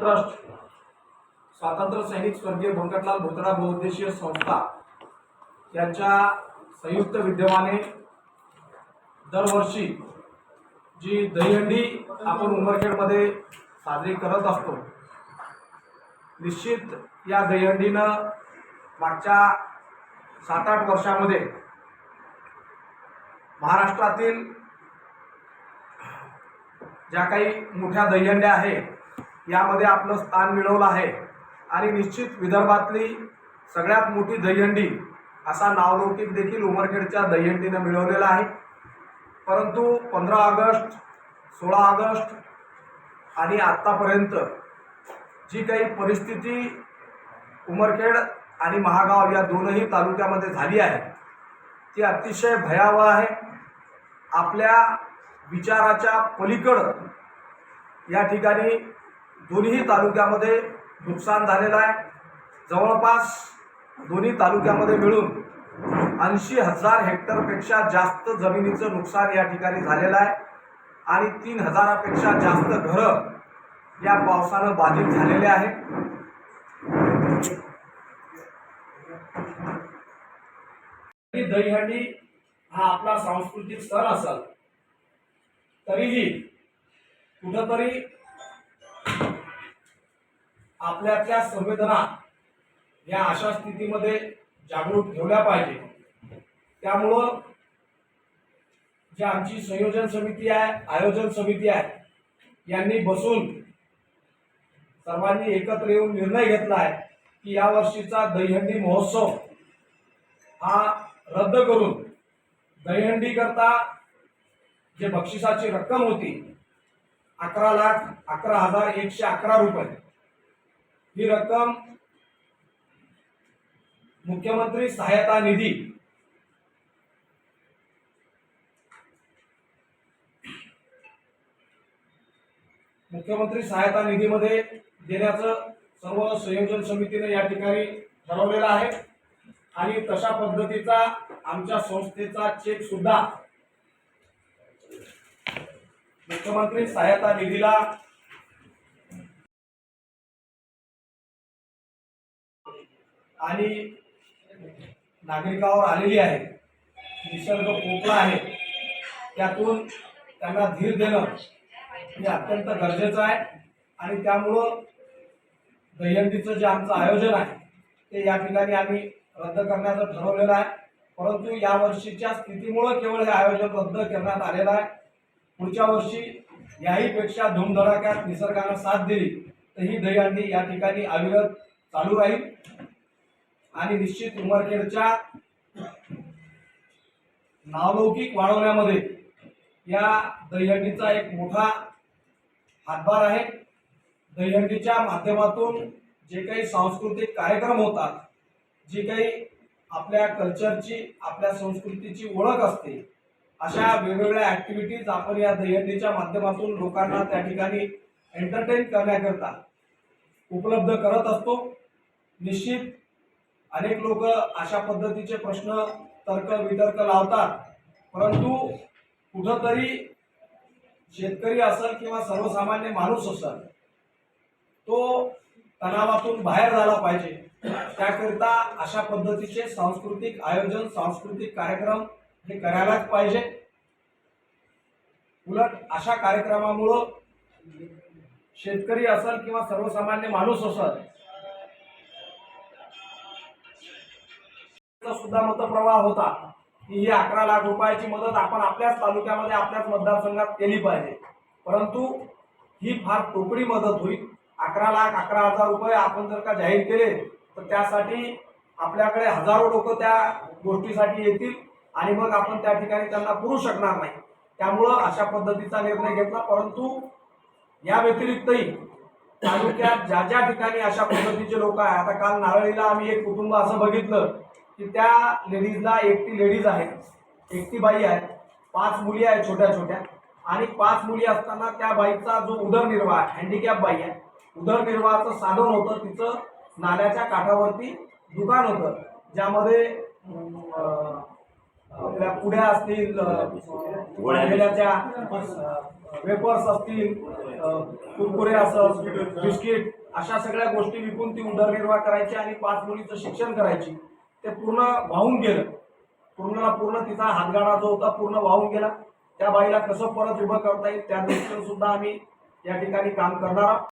Trust स्वातंत्र्य सैनिक स्वर्गीय व्यंकटलाल भोतडा बहुउद्देशीय संस्था यांच्या संयुक्त विद्यमाने दरवर्षी जी दहीहंडी आपण उमरखेडमध्ये साजरी करत असतो निश्चित या दहीहंडीनं मागच्या सात आठ वर्षामध्ये महाराष्ट्रातील ज्या काही मोठ्या दहीहंड्या आहेत यामध्ये आपलं स्थान मिळवलं आहे. आणि निश्चित विदर्भातली सगळ्यात मोठी दहीहंडी असा नावलौकिक देखील उमरखेडच्या दहीहंडीनं मिळवलेला आहे. परंतु पंधरा ऑगस्ट सोळा ऑगस्ट आणि आत्तापर्यंत जी काही परिस्थिती उमरखेड आणि महागाव या दोनही तालुक्यामध्ये झाली आहे ती अतिशय भयावह आहे. आपल्या विचाराच्या पलीकडं या ठिकाणी दोन्ही तालुक्यामध्ये नुकसान झालेलं आहे. जवळपास दोन्ही तालुक्यामध्ये मिळून ऐंशी हजार हेक्टरपेक्षा जास्त जमिनीचं नुकसान या ठिकाणी झालेलं आहे. आणि तीन हजारापेक्षा जास्त घरं या पावसानं बाधित झालेले आहे. दहीहंडी हा आपला सांस्कृतिक सण असेल. तरीही कुठंतरी आपल्यातल्या संवेदना या अशा स्थितीमध्ये जागरूक ठेवल्या पाहिजे. त्यामुळं जी आमची संयोजन समिती आहे आयोजन समिती आहे यांनी बसून सर्वांनी एकत्र येऊन निर्णय घेतला आहे की या वर्षीचा दहीहंडी महोत्सव हा रद्द करून दहीहंडी करता जे बक्षिसाची रक्कम होती अकरा लाख अकरा हजार एकशे अकरा रुपये ही रक्कम मुख्यमंत्री सहायता निधी मुख्यमंत्री सहायता निधीमध्ये देण्याचं सर्व संयोजन समितीने या ठिकाणी ठरवलेलं आहे. आणि तशा पद्धतीचा आमच्या संस्थेचा चेक सुद्धा मुख्यमंत्री सहायता निधीला आणि नागरिकावर आलेली आहे. निसर्ग पोकळा आहे. त्यातून त्यांना धीर देणं हे अत्यंत गरजेचं आहे. आणि त्यामुळं दहीहंडीचं जे आमचं आयोजन आहे ते या ठिकाणी आम्ही रद्द करण्याचं ठरवलेलं आहे. परंतु या वर्षीच्या स्थितीमुळं केवळ हे आयोजन रद्द करण्यात आलेलं आहे. पुढच्या वर्षी याहीपेक्षा धूमधडाक्यात निसर्गानं साथ दिली तर ही दहीहंडी या ठिकाणी अविरत चालू राहील. आणि निश्चित उमरखेडच्या नावलौकिक वाढवण्यामध्ये या दहीहंडीचा एक मोठा हातभार आहे. दहीहंडीच्या माध्यमातून जे काही सांस्कृतिक कार्यक्रम होतात जी काही आपल्या कल्चरची आपल्या संस्कृतीची ओळख असते अशा वेगवेगळ्या ॲक्टिव्हिटीज आपण या दहीहंडीच्या माध्यमातून लोकांना त्या ठिकाणी एंटरटेन करण्याकरता उपलब्ध करत असतो. निश्चित अनेक लोक अशा पद्धतीचे प्रश्न तर्क वितर्क लावतात. परंतु कुठंतरी शेतकरी असेल किंवा सर्वसामान्य माणूस असेल तो तणावातून बाहेर झाला पाहिजे. त्याकरिता अशा पद्धतीचे सांस्कृतिक आयोजन सांस्कृतिक कार्यक्रम हे करायलाच पाहिजे. उलट अशा कार्यक्रमामुळं शेतकरी असेल किंवा सर्वसामान्य माणूस असेल सुद्धा मतप्रवाह होता. की ही अकरा लाख रुपयाची मदत आपण आपल्याच तालुक्यामध्ये आपल्याच मतदारसंघात केली पाहिजे. परंतु ही फार तोकडी मदत होईल. अकरा लाख अकरा हजार रुपये आपण जर का जाहीर केले तर त्यासाठी आपल्याकडे हजारो लोक त्या गोष्टीसाठी येतील आणि मग आपण त्या ठिकाणी त्यांना पुरू शकणार नाही. त्यामुळं अशा पद्धतीचा निर्णय घेतला. परंतु या व्यतिरिक्तही तालुक्यात ज्या ज्या ठिकाणी अशा पद्धतीचे लोक आहे आता काल नारळीला आम्ही एक कुटुंब असं बघितलं की त्या लेडीजला एकटी लेडीज आहे एकटी बाई आहे पाच मुली आहेत छोट्या छोट्या. आणि पाच मुली असताना त्या बाईचा जो उदरनिर्वाह हँडिकॅप बाई आहे उदरनिर्वाहाचं साधन होतं तिचं नाल्याच्या काठावरती दुकान होतं. ज्यामध्ये आपल्या पुड्या असतील वेपर्स असतील कुरकुरे असं बिस्किट अशा सगळ्या गोष्टी विकून ती उदरनिर्वाह करायची आणि पाच मुलीचं शिक्षण करायची. ते पूर्ण वाहून गेलं. पूर्णला पूर्ण तिचा हातगाडा जो होता पूर्ण वाहून गेला. त्या बाईला कसं परत उभं करता येईल त्या दृष्टीनं सुद्धा आम्ही या ठिकाणी काम करणार आहोत.